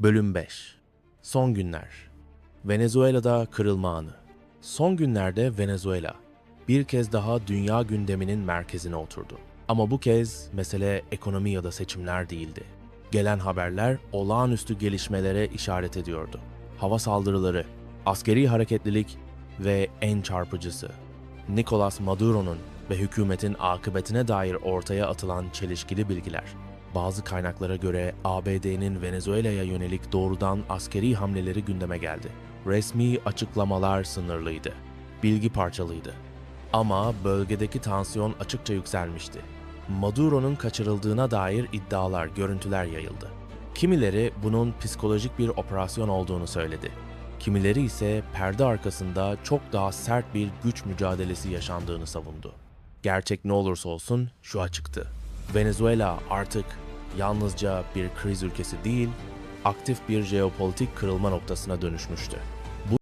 Bölüm 5 Son günler Venezuela'da kırılma anı Son günlerde Venezuela bir kez daha dünya gündeminin merkezine oturdu. Ama bu kez mesele ekonomi ya da seçimler değildi. Gelen haberler olağanüstü gelişmelere işaret ediyordu. Hava saldırıları, askeri hareketlilik ve en çarpıcısı Nicolas Maduro'nun ve hükümetin akıbetine dair ortaya atılan çelişkili bilgiler. Bazı kaynaklara göre ABD'nin Venezuela'ya yönelik doğrudan askeri hamleleri gündeme geldi. Resmi açıklamalar sınırlıydı. Bilgi parçalıydı. Ama bölgedeki tansiyon açıkça yükselmişti. Maduro'nun kaçırıldığına dair iddialar, görüntüler yayıldı. Kimileri bunun psikolojik bir operasyon olduğunu söyledi. Kimileri ise perde arkasında çok daha sert bir güç mücadelesi yaşandığını savundu. Gerçek ne olursa olsun şu açıktı. Venezuela artık yalnızca bir kriz ülkesi değil, aktif bir jeopolitik kırılma noktasına dönüşmüştü.